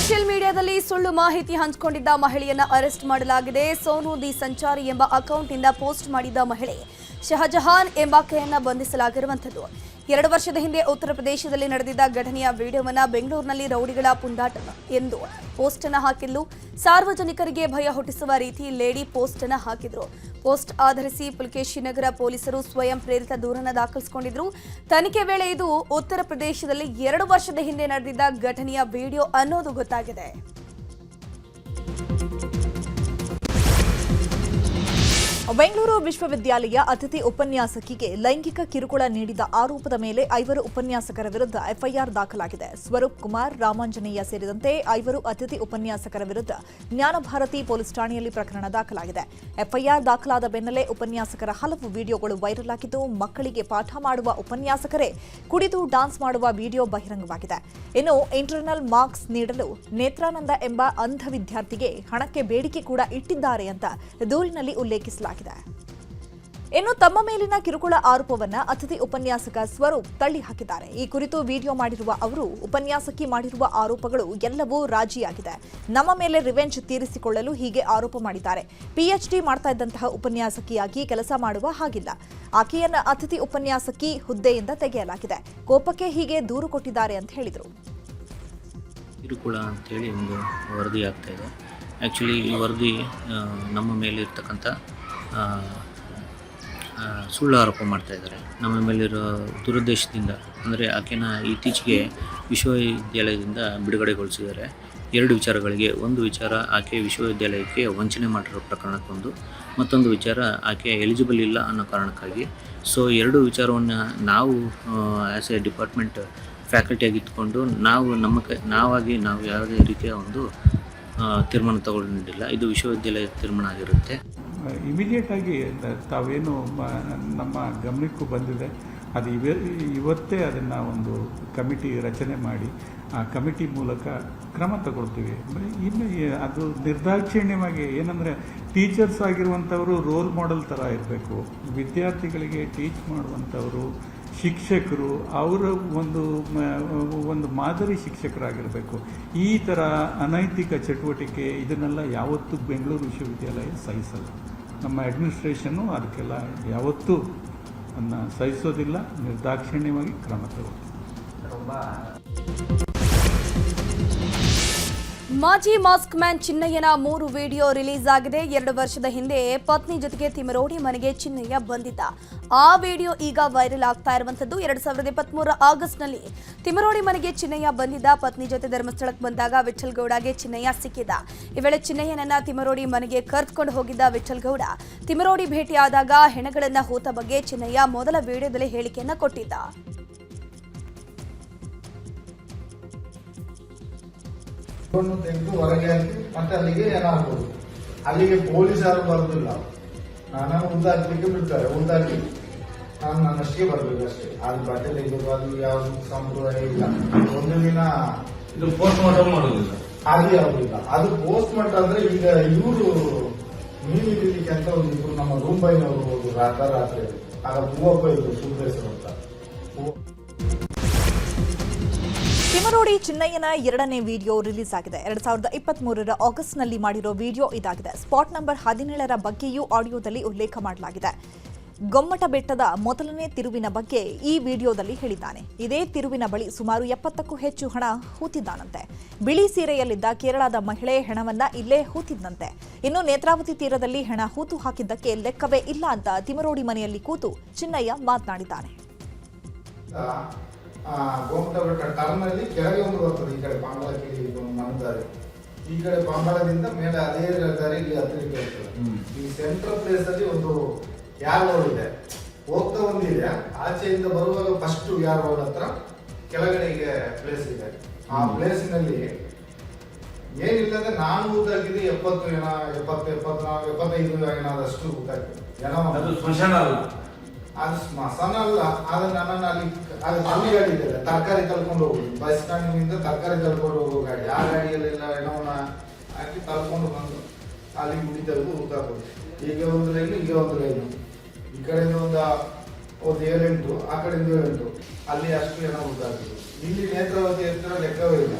Social ಮೀಡಿಯಾದಲ್ಲಿ ಸುಳ್ಳು ಮಾಹಿತಿ ಹಂಚಿಕೊಂಡಿದ್ದ ಮಹಿಳೆಯನ್ನ ಅರೆಸ್ಟ್ ಮಾಡಲಾಗಿದೆ. ಸೋನು ದಿ ಸಂಚಾರಿ ಎಂಬ ಅಕೌಂಟ್ನಿಂದ ಪೋಸ್ಟ್ ಮಾಡಿದ್ದ ಮಹಿಳೆ ಶಹಜಹಾನ್ ಎಂಬಾಕೆಯನ್ನ ಬಂಧಿಸಲಾಗಿರುವಂಥದ್ದು. ಎರಡು ವರ್ಷದ ಹಿಂದೆ ಉತ್ತರ ಪ್ರದೇಶದಲ್ಲಿ ನಡೆದಿದ್ದ ಘಟನೆಯ ವಿಡಿಯೋವನ್ನು ಬೆಂಗಳೂರಿನಲ್ಲಿ ರೌಡಿಗಳ ಪುಂಡಾಟ ಎಂದು ಪೋಸ್ಟ್ ಅನ್ನು ಹಾಕಿದ್ಲು. ಸಾರ್ವಜನಿಕರಿಗೆ ಭಯ ಹುಟ್ಟಿಸುವ ರೀತಿ ಲೇಡಿ ಪೋಸ್ಟ್ ಅನ್ನು ಹಾಕಿದ್ರು. ಪೋಸ್ಟ್ ಆಧರಿಸಿ ಪುಲಕೇಶಿ ನಗರ ಪೊಲೀಸರು ಸ್ವಯಂ ಪ್ರೇರಿತ ದೂರನ್ನು ದಾಖಲಿಸಿಕೊಂಡಿದ್ರು. ತನಿಖೆ ವೇಳೆ ಇದು ಉತ್ತರ ಪ್ರದೇಶದಲ್ಲಿ ಎರಡು ವರ್ಷದ ಹಿಂದೆ ನಡೆದಿದ್ದ ಘಟನೆಯ ವಿಡಿಯೋ ಅನ್ನೋದು ಗೊತ್ತಾಗಿದೆ. ಬೆಂಗಳೂರು ವಿಶ್ವವಿದ್ಯಾಲಯ ಅತಿಥಿ ಉಪನ್ಯಾಸಕಿಗೆ ಲೈಂಗಿಕ ಕಿರುಕುಳ ನೀಡಿದ ಆರೋಪದ ಮೇಲೆ ಐವರು ಉಪನ್ಯಾಸಕರ ವಿರುದ್ಧ ಎಫ್ಐಆರ್ ದಾಖಲಾಗಿದೆ. ಸ್ವರೂಪ್ ಕುಮಾರ್, ರಾಮಾಂಜನೇಯ ಸೇರಿದಂತೆ ಐವರು ಅತಿಥಿ ಉಪನ್ಯಾಸಕರ ವಿರುದ್ಧ ಜ್ಞಾನಭಾರತಿ ಪೊಲೀಸ್ ಠಾಣೆಯಲ್ಲಿ ಪ್ರಕರಣ ದಾಖಲಾಗಿದೆ. ಎಫ್ಐಆರ್ ದಾಖಲಾದ ಬೆನ್ನಲ್ಲೇ ಉಪನ್ಯಾಸಕರ ಹಲವು ವಿಡಿಯೋಗಳು ವೈರಲ್ ಆಗಿದ್ದು, ಮಕ್ಕಳಿಗೆ ಪಾಠ ಮಾಡುವ ಉಪನ್ಯಾಸಕರೇ ಕುಡಿದು ಡಾನ್ಸ್ ಮಾಡುವ ವಿಡಿಯೋ ಬಹಿರಂಗವಾಗಿದೆ. ಇನ್ನು ಇಂಟರ್ನಲ್ ಮಾರ್ಕ್ಸ್ ನೀಡಲು ನೇತ್ರಾನಂದ ಎಂಬ ಅಂಧ ವಿದ್ಯಾರ್ಥಿಗೆ ಹಣಕ್ಕೆ ಬೇಡಿಕೆ ಕೂಡ ಇಟ್ಟಿದ್ದಾರೆ ಅಂತ ದೂರಿನಲ್ಲಿ ಉಲ್ಲೇಖಿಸಲಾಗಿದೆ. ಇನ್ನು ತಮ್ಮ ಮೇಲಿನ ಕಿರುಕುಳ ಆರೋಪವನ್ನ ಅತಿಥಿ ಉಪನ್ಯಾಸಕ ಸ್ವರೂಪ್ ತಳ್ಳಿ ಹಾಕಿದ್ದಾರೆ. ಈ ಕುರಿತು ವಿಡಿಯೋ ಮಾಡಿರುವ ಅವರು, ಉಪನ್ಯಾಸಕಿ ಮಾಡಿರುವ ಆರೋಪಗಳು ಎಲ್ಲವೂ ರಾಜಿಯಾಗಿದೆ. ನಮ್ಮ ಮೇಲೆ ರಿವೆಂಜ್ ತೀರಿಸಿಕೊಳ್ಳಲು ಹೀಗೆ ಆರೋಪ ಮಾಡಿದ್ದಾರೆ. ಪಿಎಚ್ಡಿ ಮಾಡ್ತಾ ಇದ್ದಂತಹ ಉಪನ್ಯಾಸಕಿಯಾಗಿ ಕೆಲಸ ಮಾಡುವ ಹಾಗಿಲ್ಲ. ಆಕೆಯನ್ನ ಅತಿಥಿ ಉಪನ್ಯಾಸಕಿ ಹುದ್ದೆಯಿಂದ ತೆಗೆಯಲಾಗಿದೆ. ಕೋಪಕ್ಕೆ ಹೀಗೆ ದೂರು ಕೊಟ್ಟಿದ್ದಾರೆ ಅಂತ ಹೇಳಿದರು. ಕಿರುಕುಳ ಅಂತೇಳಿ ಒಂದು ವರದಿ ಆಗ್ತಾ ಇದೆ. ಈ ವರದಿ ನಮ್ಮ ಮೇಲೆ ಇರ್ತಕ್ಕಂಥ ಸುಳ್ಳು ಆರೋಪ ಮಾಡ್ತಾ ಇದ್ದಾರೆ. ನಮ್ಮ ಮೇಲಿರೋ ದುರುದ್ದೇಶದಿಂದ, ಅಂದರೆ ಆಕೆನ ಇತ್ತೀಚೆಗೆ ವಿಶ್ವವಿದ್ಯಾಲಯದಿಂದ ಬಿಡುಗಡೆಗೊಳಿಸಿದ್ದಾರೆ. ಎರಡು ವಿಚಾರಗಳಿಗೆ, ಒಂದು ವಿಚಾರ ಆಕೆ ವಿಶ್ವವಿದ್ಯಾಲಯಕ್ಕೆ ವಂಚನೆ ಮಾಡಿರೋ ಪ್ರಕರಣಕ್ಕೊಂದು ಮತ್ತೊಂದು ವಿಚಾರ ಆಕೆ ಎಲಿಜಿಬಲ್ ಇಲ್ಲ ಅನ್ನೋ ಕಾರಣಕ್ಕಾಗಿ. ಸೊ ಎರಡು ವಿಚಾರವನ್ನು ನಾವು ಆ್ಯಸ್ ಎ ಡಿಪಾರ್ಟ್ಮೆಂಟ್ ಫ್ಯಾಕಲ್ಟಿಯಾಗಿ ಇಟ್ಕೊಂಡು, ನಾವು ನಮ್ಮ ಕ, ನಾವಾಗಿ ನಾವು ಯಾವುದೇ ರೀತಿಯ ಒಂದು ತೀರ್ಮಾನ ತಗೊಂಡಿಲ್ಲ ಇದು ವಿಶ್ವವಿದ್ಯಾಲಯದ ತೀರ್ಮಾನ ಆಗಿರುತ್ತೆ. ಇಮಿಡಿಯೇಟ್ ಆಗಿ ತಾವೇನು ನಮ್ಮ ಗಮನಕ್ಕೂ ಬಂದಿದೆ. ಅದು ಇವ, ಇವತ್ತೇ ಅದನ್ನು ಒಂದು ಕಮಿಟಿ ರಚನೆ ಮಾಡಿ, ಆ ಕಮಿಟಿ ಮೂಲಕ ಕ್ರಮ ತಗೊಳ್ತೀವಿ. ಇನ್ನು ಅದು ನಿರ್ದಾಕ್ಷಿಣ್ಯವಾಗಿ ಏನಂದರೆ ಟೀಚರ್ಸ್ ಆಗಿರುವಂಥವರು ರೋಲ್ ಮಾಡೆಲ್ ಥರ ಇರಬೇಕು. ವಿದ್ಯಾರ್ಥಿಗಳಿಗೆ ಟೀಚ್ ಮಾಡುವಂಥವರು, ಶಿಕ್ಷಕರು, ಅವರ ಒಂದು ಒಂದು ಮಾದರಿ ಶಿಕ್ಷಕರಾಗಿರಬೇಕು. ಈ ಥರ ಅನೈತಿಕ ಚಟುವಟಿಕೆ ಇದನ್ನೆಲ್ಲ ಯಾವತ್ತೂ ಬೆಂಗಳೂರು ವಿಶ್ವವಿದ್ಯಾಲಯ ಸಹಿಸಲ್ಲ. ನಮ್ಮ ಅಡ್ಮಿನಿಸ್ಟ್ರೇಷನ್ನು ಅದಕ್ಕೆಲ್ಲ ಯಾವತ್ತೂ ಅದನ್ನ ಸಹಿಸೋದಿಲ್ಲ ನಿರ್ದಾಕ್ಷಿಣ್ಯವಾಗಿ ಕ್ರಮ ತಗೊಳ್ತೀವಿ ಮಾಜಿ ಮಾಸ್ಕ್ ಮ್ಯಾನ್ ಚಿನ್ನಯ್ಯನ ಮೂರು ವಿಡಿಯೋ ರಿಲೀಸ್ ಆಗಿದೆ. ಎರಡು ವರ್ಷದ ಹಿಂದೆ ಪತ್ನಿ ಜೊತೆಗೆ ತಿಮರೋಡಿ ಮನೆಗೆ ಚಿನ್ನಯ್ಯ ಬಂದಿದ್ದ. ಆ ವಿಡಿಯೋ ಈಗ ವೈರಲ್ ಆಗ್ತಾ ಇರುವಂತದ್ದು ಎರಡ್ ಸಾವಿರದ ಇಪ್ಪತ್ಮೂರ ಆಗಸ್ಟ್ನಲ್ಲಿ ತಿಮರೋಡಿ ಮನೆಗೆ ಚಿನ್ನಯ್ಯ ಬಂದಿದ್ದ. ಪತ್ನಿ ಜೊತೆ ಧರ್ಮಸ್ಥಳಕ್ಕೆ ಬಂದಾಗ ವಿಠಲ್ ಗೌಡಗೆ ಚಿನ್ನಯ್ಯ ಸಿಕ್ಕಿದ್ದ. ಈ ವೇಳೆ ಚಿನ್ನಯ್ಯನನ್ನ ತಿಮರೋಡಿ ಮನೆಗೆ ಕರೆದುಕೊಂಡು ಹೋಗಿದ್ದ ವಿಠಲ್ ಗೌಡ ತಿಮರೋಡಿ ಭೇಟಿಯಾದಾಗ ಹೆಣಗಳನ್ನ ಹೂತ ಬಗ್ಗೆ ಚಿನ್ನಯ್ಯ ಮೊದಲ ವಿಡಿಯೋದಲ್ಲಿ ಹೇಳಿಕೆಯನ್ನ ಕೊಟ್ಟಿದ್ದ. ತೆಗೆದು ಹೊರಗೆ ಹಾಕಿ ಮತ್ತೆ ಅಲ್ಲಿಗೆ ಏನಾಗ್ಬೋದು? ಅಲ್ಲಿಗೆ ಪೊಲೀಸ್ ಯಾರು ಬರೋದಿಲ್ಲ. ನಾನು ಉದ್ದಾಕ್ಲಿಕ್ಕೆ ಬಿಡ್ತಾರೆ ಉದ್ದಾಕಿ ನಾನು ನನ್ನಷ್ಟೇ ಬರ್ಬೇಕು ಅಷ್ಟೇ. ಅದು ಬಟ್ಟೆ ತೆಗೆದು ಅದು ಯಾವ್ದು ಸಂಪ್ರದಾಯ ಇಲ್ಲ. ಒಂದು ದಿನ ಇದು ಪೋಸ್ಟ್ ಮಾರ್ಟಮ್ ಮಾಡೋದಿಲ್ಲ. ಅದು ಯಾವುದಿಲ್ಲ. ಅದು ಪೋಸ್ಟ್ ಮಾರ್ಟಮ್ ಅಂದ್ರೆ ಈಗ ಇವರು ಮೀನು ಹಿಡಿಲಿಕ್ಕೆ ಅಂತ ಒಂದು ನಮ್ಮ ರೂಮ್ ಬೈನವರು ಹೋದ್ರು ರಾತ್ರಿ. ಆಗ ಮೂವಪ್ಪ ಇದ್ರು ತಿಮರೋಡಿ ಚಿನ್ನಯ್ಯನ ಎರಡನೇ ವಿಡಿಯೋ ರಿಲೀಸ್ ಆಗಿದೆ. ಎರಡ್ ಸಾವಿರದ ಇಪ್ಪತ್ತ್ ಮೂರರ ಆಗಸ್ಟ್ನಲ್ಲಿ ಮಾಡಿರೋ ವಿಡಿಯೋ ಇದಾಗಿದೆ. ಸ್ಪಾಟ್ ನಂಬರ್ ಹದಿನೇಳರ ಬಗ್ಗೆಯೂ ಆಡಿಯೋದಲ್ಲಿ ಉಲ್ಲೇಖ ಮಾಡಲಾಗಿದೆ. ಗೊಮ್ಮಟ ಬೆಟ್ಟದ ಮೊದಲನೇ ತಿರುವಿನ ಬಗ್ಗೆ ಈ ವಿಡಿಯೋದಲ್ಲಿ ಹೇಳಿದ್ದಾನೆ. ಇದೇ ತಿರುವಿನ ಬಳಿ ಸುಮಾರು ಎಪ್ಪತ್ತಕ್ಕೂ ಹೆಚ್ಚು ಹಣ ಹೂತಿದ್ದಾನಂತೆ. ಬಿಳಿ ಸೀರೆಯಲ್ಲಿದ್ದ ಕೇರಳದ ಮಹಿಳೆ ಹೆಣವನ್ನ ಇಲ್ಲೇ ಹೂತಿದ್ದಂತೆ. ಇನ್ನು ನೇತ್ರಾವತಿ ತೀರದಲ್ಲಿ ಹೆಣ ಹೂತು ಹಾಕಿದ್ದಕ್ಕೆ ಲೆಕ್ಕವೇ ಇಲ್ಲ ಅಂತ ತಿಮರೋಡಿ ಮನೆಯಲ್ಲಿ ಕೂತು ಚಿನ್ನಯ್ಯ ಮಾತನಾಡಿದ್ದಾನೆ. ಆ, ಗೋಮಟ ಬೆಟ್ಟ ಟರ್ನ್ ಅಲ್ಲಿ ಕೆಳಗೆ ಒಂದು ಬರ್ತದೆ ಈ ಕಡೆ ಪಾಂಬಳ ಒಂದು ಮಣ್ಣದಾರಿ ಈ ಕಡೆ ಪಾಂಬಳದಿಂದ ಮೇಲೆ ಅದೇ ದಾರಿ ಇಲ್ಲಿ ಹತ್ತಿರಕ್ಕೆ ಇರ್ತದೆ. ಈ ಸೆಂಟ್ರಲ್ ಪ್ಲೇಸ್ ಅಲ್ಲಿ ಒಂದು ಯಾರ್ ರೋಡ್ ಇದೆ. ಹೋಗ್ತಾ ಒಂದಿದೆ ಆಚೆಯಿಂದ ಬರುವಾಗ ಫಸ್ಟ್ ಯಾರ್ ರೋಡ್ ಹತ್ರ ಕೆಳಗಡೆಗೆ ಪ್ಲೇಸ್ ಇದೆ. ಆ ಪ್ಲೇಸಿನಲ್ಲಿ ಅಂದ್ರೆ ನಾನು ಊದಾಕಿದೆ ಎಪ್ಪತ್ತು ಜನ ಎಪ್ಪತ್ತು ಎಪ್ಪತ್ನಾಲ್ಕು ಎಪ್ಪತ್ತೈದು ಏನಾದಷ್ಟು ಊದಾಕಿದೆ ಅದು ಏನೋ ಸ್ಮಶಾನ ಅಲ್ಲ. ಅದು ಸ್ಮಶಾನ ಅಲ್ಲ ಆದ್ರೆ ನನ್ನನ್ನು ಅಲ್ಲಿ ಅದು ಅಲ್ಲಿ ಗಾಡಿ ಇದೆ ತರಕಾರಿ ತಳ್ಕೊಂಡು ಹೋಗುದು ಬಸ್ ಸ್ಟ್ಯಾಂಡಿನಿಂದ ತರಕಾರಿ ತಳ್ಕೊಂಡು ಹೋಗೋ ಗಾಡಿ. ಆ ಗಾಡಿಯಲ್ಲೆಲ್ಲ ಹೆಣವನ್ನ ಹಾಕಿ ತಳ್ಕೊಂಡು ಬಂದು ಅಲ್ಲಿ ಗುಡಿ ತೆಗೆದು ಊತಾಕೋದು ಈಗ ಒಂದು ಲೈನು ಈಗ ಒಂದು ಲೈನು ಈ ಕಡೆಯಿಂದ ಒಂದು ಒಂದು ಏಳೆಂಟು ಆ ಕಡೆಯಿಂದ ಏಳೆಂಟು. ಅಲ್ಲಿ ಅಷ್ಟು ಜನ ಊತಾಕೋದು ಇಲ್ಲಿ ನೇತ್ರಾವತಿ ಎತ್ತರ ಲೆಕ್ಕವೇ ಇಲ್ಲ.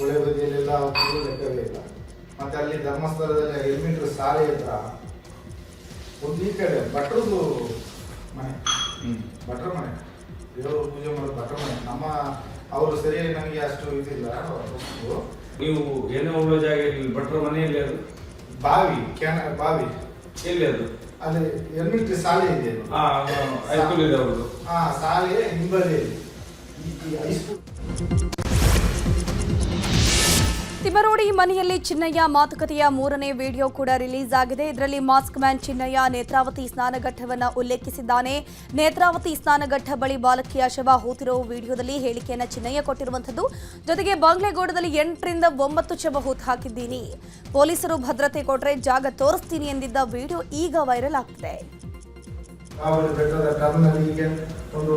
ಒಳ್ಳೆ ಬದಿಯಲ್ಲೆಲ್ಲ ಲೆಕ್ಕವೇ ಇಲ್ಲ. ಮತ್ತೆ ಅಲ್ಲಿ ಧರ್ಮಸ್ಥಳದಲ್ಲಿ ಐದು ಮೀಟರ್ ಶಾಲೆ ಹತ್ರ ಒಂದು ಈ ಕಡೆ ಭಟ್ರದ್ದು ಮನೆ. ಭಟ್ರ ಮನೆ. ದೇವರು ಪೂಜೆ ಮಾಡೋದು ನಮ್ಮ ಅವರು ಸರಿಯಾಗಿ ನಮಗೆ ಅಷ್ಟು ಇದಿಲ್ಲ. ನೀವು ಏನೇ ಉಳ್ಳೋ ಜಾಗ ಇಲ್ಲಿ ಭಟ್ರ ಮನೆಯಲ್ಲಿ ಅದು? ಬಾವಿ ಕ್ಯಾನ ಬಾವಿ. ಎಲ್ಲಿ ಅದು? ಅಲ್ಲಿ ಎಲ್ಮಿಟ್ರಿ ಶಾಲೆ ಇದೆ ಹಾ ಹೈಸ್ಕೂಲ್ ಇದೆ ಅವರು ಹಾ ಶಾಲೆ ಹಿಂಬದಿ ಹೈಸ್ಕೂಲ್ ತಿಮರೋಡಿ ಮನೆಯಲ್ಲಿ ಚಿನ್ನಯ್ಯ ಮಾತುಕತೆಯ ಮೂರನೇ ವಿಡಿಯೋ ಕೂಡ ರಿಲೀಸ್ ಆಗಿದೆ. ಇದರಲ್ಲಿ ಮಾಸ್ಕ್ ಮ್ಯಾನ್ ಚಿನ್ನಯ್ಯ ನೇತ್ರಾವತಿ ಸ್ನಾನಘಟ್ಟವನ್ನು ಉಲ್ಲೇಖಿಸಿದ್ದಾನೆ. ನೇತ್ರಾವತಿ ಸ್ನಾನಘಟ್ಟ ಬಳಿ ಬಾಲಕಿಯ ಶವ ಹೂತಿರುವ ವಿಡಿಯೋದಲ್ಲಿ ಹೇಳಿಕೆಯನ್ನು ಚಿನ್ನಯ್ಯ ಕೊಟ್ಟಿರುವಂಥದ್ದು. ಜೊತೆಗೆ ಬಾಂಗ್ಲೆಗೌಡದಲ್ಲಿ ಎಂಟರಿಂದ ಒಂಬತ್ತು ಶವ ಹೂತು ಹಾಕಿದ್ದೀನಿ ಪೊಲೀಸರು ಭದ್ರತೆ ಕೊಟ್ಟರೆ ಜಾಗ ತೋರಿಸ್ತೀನಿ ಎಂದಿದ್ದ ವಿಡಿಯೋ ಈಗ ವೈರಲ್ ಆಗ್ತಿದೆ. ಒಂದು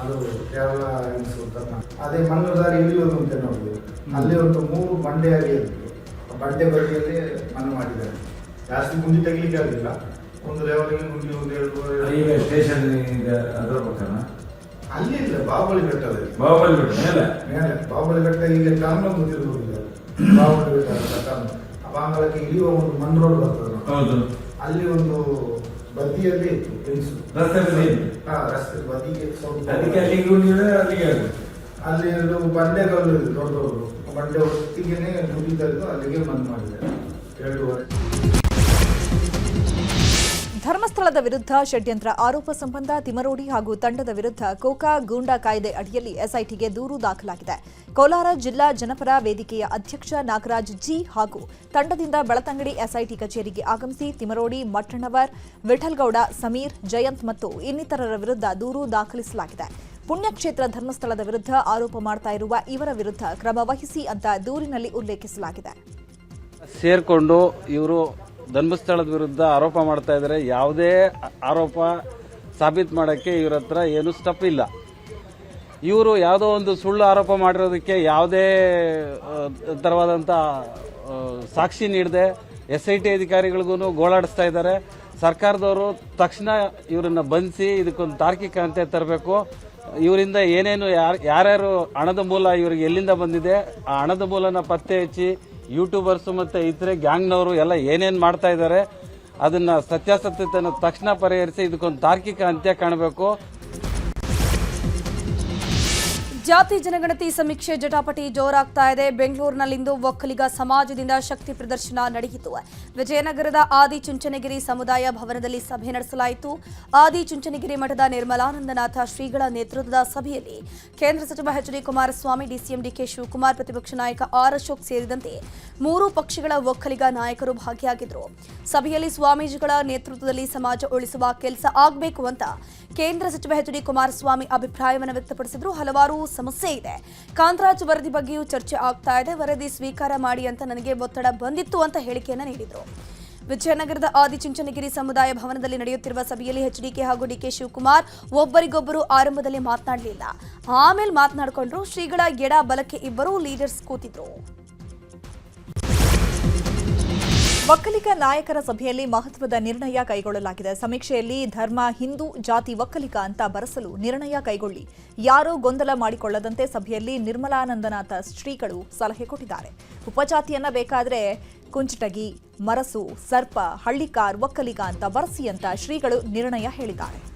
ಅದು ಕೇರಳ ಅದೇ ಅದೇ ಮಣ್ಣದಾರಿ ಇಳಿಯೋದು ಅಂತ ನೋಡಿದ್ವಿ. ಅಲ್ಲಿ ಒಂದು ಮೂರು ಬಂಡೆಯಾಗಿ ಇತ್ತು. ಆ ಬಂಡೆ ಬದಿಯಲ್ಲಿ ಮನೆ ಮಾಡಿದ್ದಾರೆ. ಜಾಸ್ತಿ ಗುಂಡಿ ತೆಗಿಲಿಕ್ಕೆ ಆಗಲಿಲ್ಲ ಒಂದು ಲೆವೆಲ್ಗೆ ಗುಂಡಿ ಒಂದು ಎರಡು ಈಗ ಸ್ಟೇಷನ್ ಅದರ ಪಕ್ಕನ ಅಲ್ಲಿ ಇಲ್ಲ ಬಾಹುಬಲಿ ಬೆಟ್ಟದಲ್ಲಿ ಬಾಹುಬಲಿ ಬೆಟ್ಟ ಮೇಲೆ? ಮೇಲೆ. ಬಾಹುಬಲಿ ಬೆಟ್ಟ ಈಗ ಕಾರಣ ಗೊತ್ತಿರಬಹುದು ಬಾಹುಬಲಿ ಬೆಟ್ಟ ಟರ್ನ್ ಆ ಬಾಂಗ್ಲಕ್ಕೆ ಇಳಿಯುವ ಒಂದು ಮಣ್ಣು ರೋಡ್ ಬರ್ತದೆ ಹೌದು. ಅಲ್ಲಿ ಒಂದು ಬದಿಯಲ್ಲಿ ಹೆಂಗಸು ರಸ್ತೆ ಬದಿ ಹಾ ರಸ್ತೆ ಬದಿಗೆ ಸ್ವಲ್ಪ ಅದಕ್ಕೆ ಅಲ್ಲಿಗೆ ಹೋಗಿದ್ರೆ ಅಲ್ಲಿಗೆ ಅಲ್ಲಿ ಎರಡು ಬಂಡೆಗಳು ಇದೆ ದೊಡ್ಡ ದೊಡ್ಡದು. ಆ ಬಂಡೆ ಗುಡಿ ತೆಗೆದು ಅಲ್ಲಿಗೆ ಬಂದ್ ಮಾಡಿದ್ದಾರೆ. ಎರಡೂವರೆ ಧರ್ಮಸ್ಥಳದ ವಿರುದ್ಧ ಷಡ್ಯಂತ್ರ ಆರೋಪ ಸಂಬಂಧ ತಿಮರೋಡಿ ಹಾಗೂ ತಂಡದ ವಿರುದ್ಧ ಕೋಕಾ ಗೂಂಡಾ ಕಾಯ್ದೆ ಅಡಿಯಲ್ಲಿ ಎಸ್ಐಟಿಗೆ ದೂರು ದಾಖಲಾಗಿದೆ. ಕೋಲಾರ ಜಿಲ್ಲಾ ಜನಪರ ವೇದಿಕೆಯ ಅಧ್ಯಕ್ಷ ನಾಗರಾಜ್ ಜಿ ಹಾಗೂ ತಂಡದಿಂದ ಬೆಳತಂಗಡಿ ಎಸ್ಐಟಿ ಕಚೇರಿಗೆ ಆಗಮಿಸಿ ತಿಮರೋಡಿ ಮಟ್ಟಣ್ಣವರ್ ವಿಠಲ್ಗೌಡ, ಸಮೀರ್, ಜಯಂತ್ ಮತ್ತು ಇನ್ನಿತರರ ವಿರುದ್ಧ ದೂರು ದಾಖಲಿಸಲಾಗಿದೆ. ಪುಣ್ಯಕ್ಷೇತ್ರ ಧರ್ಮಸ್ಥಳದ ವಿರುದ್ಧ ಆರೋಪ ಮಾಡ್ತಾ ಇರುವ ಇವರ ವಿರುದ್ಧ ಕ್ರಮ ವಹಿಸಿ ಅಂತ ದೂರಿನಲ್ಲಿ ಉಲ್ಲೇಖಿಸಲಾಗಿದೆ. ಸೇರಿಕೊಂಡು ಇವರು ಧರ್ಮಸ್ಥಳದ ವಿರುದ್ಧ ಆರೋಪ ಮಾಡ್ತಾ ಇದ್ದಾರೆ. ಯಾವುದೇ ಆರೋಪ ಸಾಬೀತು ಮಾಡೋಕ್ಕೆ ಇವ್ರ ಹತ್ರ ಏನು ಸ್ಟಪ್ ಇಲ್ಲ. ಇವರು ಯಾವುದೋ ಒಂದು ಸುಳ್ಳು ಆರೋಪ ಮಾಡಿರೋದಕ್ಕೆ ಯಾವುದೇ ಥರವಾದಂಥ ಸಾಕ್ಷಿ ನೀಡದೆ ಎಸ್ ಐ ಟಿ ಅಧಿಕಾರಿಗಳಿಗೂ ಗೋಳಾಡಿಸ್ತಾ ಇದ್ದಾರೆ. ಸರ್ಕಾರದವರು ತಕ್ಷಣ ಇವರನ್ನ ಬಂಧಿಸಿ ಇದಕ್ಕೊಂದು ತಾರ್ಕಿಕ ಅಂತ್ಯ ತರಬೇಕು. ಇವರಿಂದ ಏನೇನು ಯಾರು, ಯಾರ್ಯಾರು ಹಣದ ಮೂಲ ಇವ್ರಿಗೆ ಎಲ್ಲಿಂದ ಬಂದಿದೆ, ಆ ಹಣದ ಮೂಲನ ಪತ್ತೆ ಹಚ್ಚಿ ಯೂಟ್ಯೂಬರ್ಸು ಮತ್ತು ಇತರೆ ಗ್ಯಾಂಗ್ನವರು ಎಲ್ಲ ಏನೇನು ಮಾಡ್ತಾ ಇದ್ದಾರೆ, ಅದನ್ನು ಸತ್ಯಾಸತ್ಯತೆಯನ್ನು ತಕ್ಷಣ ಪರಿಹರಿಸಿ ಇದಕ್ಕೊಂದು ತಾರ್ಕಿಕ ಅಂತ್ಯ ಕಾಣಬೇಕು. ಜಾತಿ ಜನಗಣತಿ ಸಮೀಕ್ಷೆ ಜಟಾಪಟಿ ಜೋರಾಗ್ತಾ ಇದೆ. ಬೆಂಗಳೂರಿನಲ್ಲಿಂದು ಒಕ್ಕಲಿಗ ಸಮಾಜದಿಂದ ಶಕ್ತಿ ಪ್ರದರ್ಶನ ನಡೆಯಿತು. ವಿಜಯನಗರದ ಆದಿ ಚುಂಚನಗಿರಿ ಸಮುದಾಯ ಭವನದಲ್ಲಿ ಸಭೆ ನಡೆಸಲಾಯಿತು. ಆದಿ ಚುಂಚನಗಿರಿ ಮಠದ ನಿರ್ಮಲಾನಂದನಾಥ ಶ್ರೀಗಳ ನೇತೃತ್ವದ ಸಭೆಯಲ್ಲಿ ಕೇಂದ್ರ ಸಚಿವ H D Kumaraswamy, DCM DK Shivakumar ಪ್ರತಿಪಕ್ಷ ನಾಯಕ ಆರ್ ಅಶೋಕ್ ಸೇರಿದಂತೆ ಮೂರು ಪಕ್ಷಗಳ ಒಕ್ಕಲಿಗ ನಾಯಕರು ಭಾಗಿಯಾಗಿದ್ದರು. ಸಭೆಯಲ್ಲಿ ಸ್ವಾಮೀಜಿಗಳ ನೇತೃತ್ವದಲ್ಲಿ ಸಮಾಜ ಉಳಿಸುವ ಕೆಲಸ ಆಗಬೇಕು ಅಂತ ಕೇಂದ್ರ ಸಚಿವ ಎಚ್ ಡಿ ಕುಮಾರಸ್ವಾಮಿ ಅಭಿಪ್ರಾಯವನ್ನು ವ್ಯಕ್ತಪಡಿಸಿದ್ರು. ಹಲವಾರು ಸಮಸ್ಯೆ ಇದೆ. ಕಾಂತರಾಜ್ ವರದಿ ಬಗ್ಗೆಯೂ ಚರ್ಚೆ ಆಗ್ತಾ ಇದೆ. ವರದಿ ಸ್ವೀಕಾರ ಮಾಡಿ ಅಂತ ನನಗೆ ಒತ್ತಡ ಬಂದಿತ್ತು ಅಂತ ಹೇಳಿಕೆಯನ್ನ ನೀಡಿದರು. ವಿಜಯನಗರದ ಆದಿಚುಂಚನಗಿರಿ ಸಮುದಾಯ ಭವನದಲ್ಲಿ ನಡೆಯುತ್ತಿರುವ ಸಭೆಯಲ್ಲಿ ಎಚ್ಡಿಕೆ ಹಾಗೂ ಡಿಕೆ ಶಿವಕುಮಾರ್ ಒಬ್ಬರಿಗೊಬ್ಬರು ಆರಂಭದಲ್ಲಿ ಮಾತನಾಡಲಿಲ್ಲ. ಆಮೇಲೆ ಮಾತನಾಡಿಕೊಂಡ್ರು ಶ್ರೀಗಳ ಎಡ ಬಲಕ್ಕೆ ಇಬ್ಬರೂ ಲೀಡರ್ಸ್ ಕೂತಿದ್ರು. ಒಕ್ಕಲಿಗ ನಾಯಕರ ಸಭೆಯಲ್ಲಿ ಮಹತ್ವದ ನಿರ್ಣಯ ಕೈಗೊಳ್ಳಲಾಗಿದೆ. ಸಮೀಕ್ಷೆಯಲ್ಲಿ ಧರ್ಮ, ಹಿಂದೂ, ಜಾತಿ ಒಕ್ಕಲಿಗ ಅಂತ ಬರೆಸಲು ನಿರ್ಣಯ ಕೈಗೊಳ್ಳಿ. ಯಾರೂ ಗೊಂದಲ ಮಾಡಿಕೊಳ್ಳದಂತೆ ಸಭೆಯಲ್ಲಿ ನಿರ್ಮಲಾನಂದನಾಥ ಶ್ರೀಗಳು ಸಲಹೆ ಕೊಟ್ಟಿದ್ದಾರೆ. ಉಪಜಾತಿಯನ್ನ ಬೇಕಾದ್ರೆ ಕುಂಚಟಗಿ, ಮರಸು, ಸರ್ಪ, ಹಳ್ಳಿಕಾರ್ ಒಕ್ಕಲಿಗ ಅಂತ ಬರೆಸಿ ಅಂತ ಶ್ರೀಗಳು ನಿರ್ಣಯ ಹೇಳಿದ್ದಾರೆ.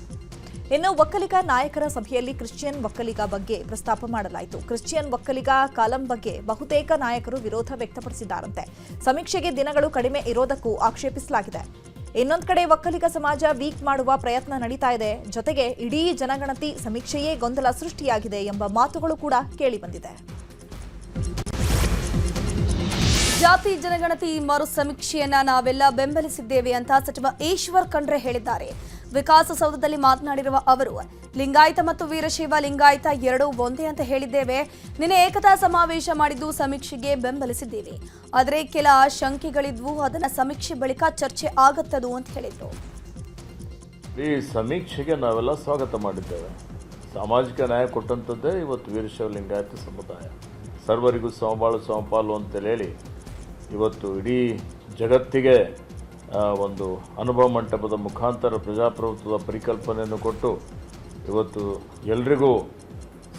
ಇನ್ನು ಒಕ್ಕಲಿಗ ನಾಯಕರ ಸಭೆಯಲ್ಲಿ ಕ್ರಿಶ್ಚಿಯನ್ ಒಕ್ಕಲಿಗ ಬಗ್ಗೆ ಪ್ರಸ್ತಾಪ ಮಾಡಲಾಯಿತು. ಕ್ರಿಶ್ಚಿಯನ್ ಒಕ್ಕಲಿಗ ಕಾಲಂ ಬಗ್ಗೆ ಬಹುತೇಕ ನಾಯಕರು ವಿರೋಧ ವ್ಯಕ್ತಪಡಿಸಿದ್ದಾರಂತೆ. ಸಮೀಕ್ಷೆಗೆ ದಿನಗಳು ಕಡಿಮೆ ಇರೋದಕ್ಕೂ ಆಕ್ಷೇಪಿಸಲಾಗಿದೆ. ಇನ್ನೊಂದು ಕಡೆ ಒಕ್ಕಲಿಗ ಸಮಾಜ ವೀಕ್ ಮಾಡುವ ಪ್ರಯತ್ನ ನಡೀತಾ ಇದೆ. ಜೊತೆಗೆ ಇಡೀ ಜನಗಣತಿ ಸಮೀಕ್ಷೆಯೇ ಗೊಂದಲ ಸೃಷ್ಟಿಯಾಗಿದೆ ಎಂಬ ಮಾತುಗಳು ಕೂಡ ಕೇಳಿಬಂದಿದೆ. ಜಾತಿ ಜನಗಣತಿ ಮರು ಸಮೀಕ್ಷೆಯನ್ನ ನಾವೆಲ್ಲ ಬೆಂಬಲಿಸಿದ್ದೇವೆ ಅಂತ ಸಚಿವ ಈಶ್ವರ್ ಖಂಡ್ರೆ ಹೇಳಿದ್ದಾರೆ. ವಿಕಾಸಸೌಧದಲ್ಲಿ ಮಾತನಾಡಿರುವ ಅವರು, ಲಿಂಗಾಯತ ಮತ್ತು ವೀರಶೈವ ಲಿಂಗಾಯತ ಎರಡೂ ಒಂದೇ ಅಂತ ಹೇಳಿದ್ದೇವೆ. ನಿನ್ನೆ ಏಕತಾ ಸಮಾವೇಶ ಮಾಡಿದ್ದು ಸಮೀಕ್ಷೆಗೆ ಬೆಂಬಲಿಸಿದ್ದೇವೆ. ಆದರೆ ಕೆಲ ಶಂಕೆಗಳಿದ್ವು, ಅದನ್ನ ಸಮೀಕ್ಷೆ ಬಳಿಕ ಚರ್ಚೆ ಆಗತ್ತದು ಅಂತ ಹೇಳಿದರು. ಈ ಸಮೀಕ್ಷೆಗೆ ನಾವೆಲ್ಲ ಸ್ವಾಗತ ಮಾಡಿದ್ದೇವೆ. ಸಾಮಾಜಿಕ ನ್ಯಾಯ ಕೊಟ್ಟಂಥದ್ದೇ ಇವತ್ತು ವೀರಶೈವ ಲಿಂಗಾಯತ ಸಮುದಾಯ. ಸರ್ವರಿಗೂ ಸಮಬಾಳು ಸಮಪಾಲು ಅಂತೇಳಿ ಇವತ್ತು ಇಡೀ ಜಗತ್ತಿಗೆ ಒಂದು ಅನುಭವ ಮಂಟಪದ ಮುಖಾಂತರ ಪ್ರಜಾಪ್ರಭುತ್ವದ ಪರಿಕಲ್ಪನೆಯನ್ನು ಕೊಟ್ಟು ಇವತ್ತು ಎಲ್ರಿಗೂ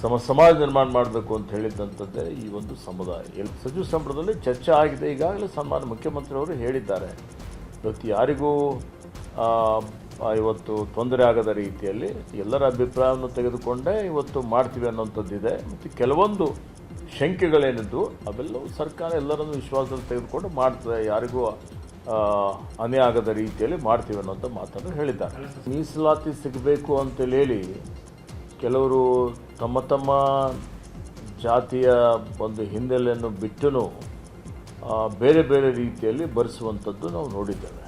ಸಮ ಸಮಾಜ ನಿರ್ಮಾಣ ಮಾಡಬೇಕು ಅಂತ ಹೇಳಿದ್ದಂಥದ್ದೇ ಈ ಒಂದು ಸಮುದಾಯ. ಎಲ್ ಸಚಿವ ಸಂಪುಟದಲ್ಲಿ ಚರ್ಚೆ ಆಗಿದೆ. ಈಗಾಗಲೇ ಸನ್ಮಾನ್ಯ ಮುಖ್ಯಮಂತ್ರಿಯವರು ಹೇಳಿದ್ದಾರೆ. ಇವತ್ತು ಯಾರಿಗೂ ಇವತ್ತು ತೊಂದರೆ ಆಗದ ರೀತಿಯಲ್ಲಿ ಎಲ್ಲರ ಅಭಿಪ್ರಾಯವನ್ನು ತೆಗೆದುಕೊಂಡೇ ಇವತ್ತು ಮಾಡ್ತೀವಿ ಅನ್ನೋಂಥದ್ದಿದೆ. ಮತ್ತು ಕೆಲವೊಂದು ಶಂಕೆಗಳೇನಿದ್ದು ಅವೆಲ್ಲವೂ ಸರ್ಕಾರ ಎಲ್ಲರನ್ನು ವಿಶ್ವಾಸದಲ್ಲಿ ತೆಗೆದುಕೊಂಡು ಮಾಡ್ತದೆ. ಯಾರಿಗೂ ಆಗದ ರೀತಿಯಲ್ಲಿ ಮಾಡ್ತೀವಿ ಅನ್ನೋಂಥ ಮಾತನ್ನು ಹೇಳಿದ್ದಾರೆ. ಮೀಸಲಾತಿ ಸಿಗಬೇಕು ಅಂತೇಳಿ ಹೇಳಿ ಕೆಲವರು ತಮ್ಮ ತಮ್ಮ ಜಾತಿಯ ಒಂದು ಹಿನ್ನೆಲೆಯನ್ನು ಬಿಟ್ಟು ಬೇರೆ ಬೇರೆ ರೀತಿಯಲ್ಲಿ ಬರೆಸುವಂಥದ್ದು ನಾವು ನೋಡಿದ್ದೇವೆ.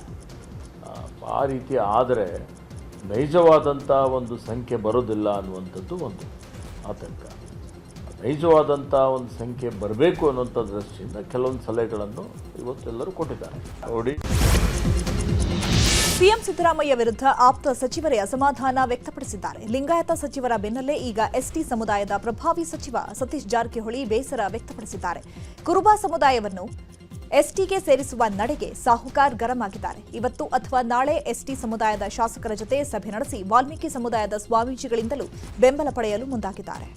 ಆ ರೀತಿ ಆದರೆ ನೈಜವಾದಂಥ ಒಂದು ಸಂಖ್ಯೆ ಬರೋದಿಲ್ಲ ಅನ್ನುವಂಥದ್ದು ಒಂದು ಆತಂಕ. ನೈಜವಾದಂಥ ಒಂದು ಸಂಖ್ಯೆ ಬರಬೇಕು ಅನ್ನುವಂಥ ದೃಷ್ಟಿಯಿಂದ ಕೆಲವೊಂದು ಸಲಹೆಗಳನ್ನು ಇವತ್ತೆಲ್ಲರೂ ಕೊಟ್ಟಿದ್ದಾರೆ. ನೋಡಿ. ಸಿಎಂ ಸಿದ್ದರಾಮಯ್ಯ ವಿರುದ್ಧ ಆಪ್ತ ಸಚಿವರೇ ಅಸಮಾಧಾನ ವ್ಯಕ್ತಪಡಿಸಿದ್ದಾರೆ. ಲಿಂಗಾಯತ ಸಚಿವರ ಬೆನ್ನಲ್ಲೇ ಈಗ ಎಸ್ಟಿ ಸಮುದಾಯದ ಪ್ರಭಾವಿ ಸಚಿವ ಸತೀಶ್ ಜಾರಕಿಹೊಳಿ ಬೇಸರ ವ್ಯಕ್ತಪಡಿಸಿದ್ದಾರೆ. ಕುರುಬ ಸಮುದಾಯವನ್ನು ಎಸ್ಟಿಗೆ ಸೇರಿಸುವ ನಡೆಗೆ ಸಾಹುಕಾರ್ ಗರಂ ಆಗಿದ್ದಾರೆ ಇವತ್ತು ಅಥವಾ ನಾಳೆ ಎಸ್ಟಿ ಸಮುದಾಯದ ಶಾಸಕರ ಜೊತೆ ಸಭೆ ನಡೆಸಿ ವಾಲ್ಮೀಕಿ ಸಮುದಾಯದ ಸ್ವಾಮೀಜಿಗಳಿಂದಲೂ ಬೆಂಬಲ ಪಡೆಯಲು ಮುಂದಾಗಿದ್ದಾರೆ.